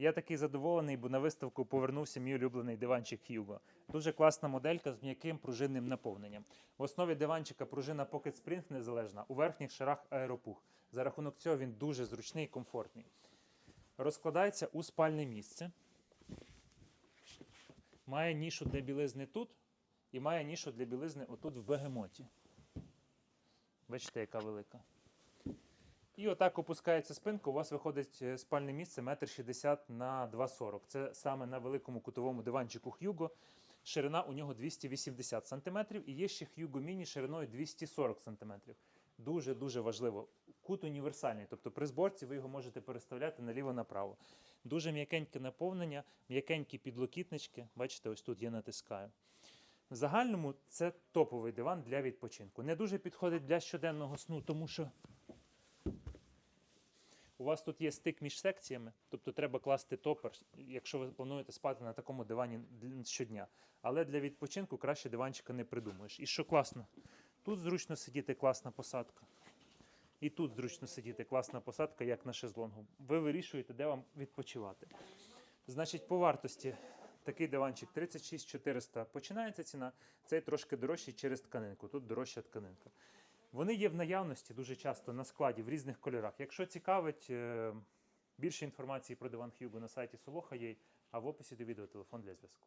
Я такий задоволений, бо на виставку повернувся мій улюблений диванчик Hugo. Дуже класна моделька з м'яким пружинним наповненням. В основі диванчика пружина Pocket Spring незалежна, у верхніх шарах аеропух. За рахунок цього він дуже зручний і комфортний. Розкладається у спальне місце. Має нішу для білизни тут і має нішу для білизни отут в бегемоті. Бачите, яка велика. І отак опускається спинка, у вас виходить е, спальне місце 1,60 м на 2,40 Це саме на великому кутовому диванчику Hugo. Ширина у нього 280 см і є ще Hugo Mini шириною 240 см. Дуже-дуже важливо. Кут універсальний, тобто при зборці ви його можете переставляти наліво-направо. Дуже м'якеньке наповнення, м'якенькі підлокітнички. Бачите, ось тут я натискаю. В загальному це топовий диван для відпочинку. Не дуже підходить для щоденного сну, тому що у вас тут є стик між секціями, тобто треба класти топер, якщо ви плануєте спати на такому дивані щодня. Але для відпочинку краще диванчика не придумаєш. І що класно, тут зручно сидіти, класна посадка. І тут зручно сидіти, класна посадка, як на шезлонгу. Ви вирішуєте, де вам відпочивати. Значить, по вартості такий диванчик 36 400 починається ціна. Цей трошки дорожчий через тканинку. Тут дорожча тканинка. Вони є в наявності дуже часто на складі в різних кольорах. Якщо цікавить е, більше інформації про диван Хьюго на сайті Солоха а в описі до відео телефон для зв'язку.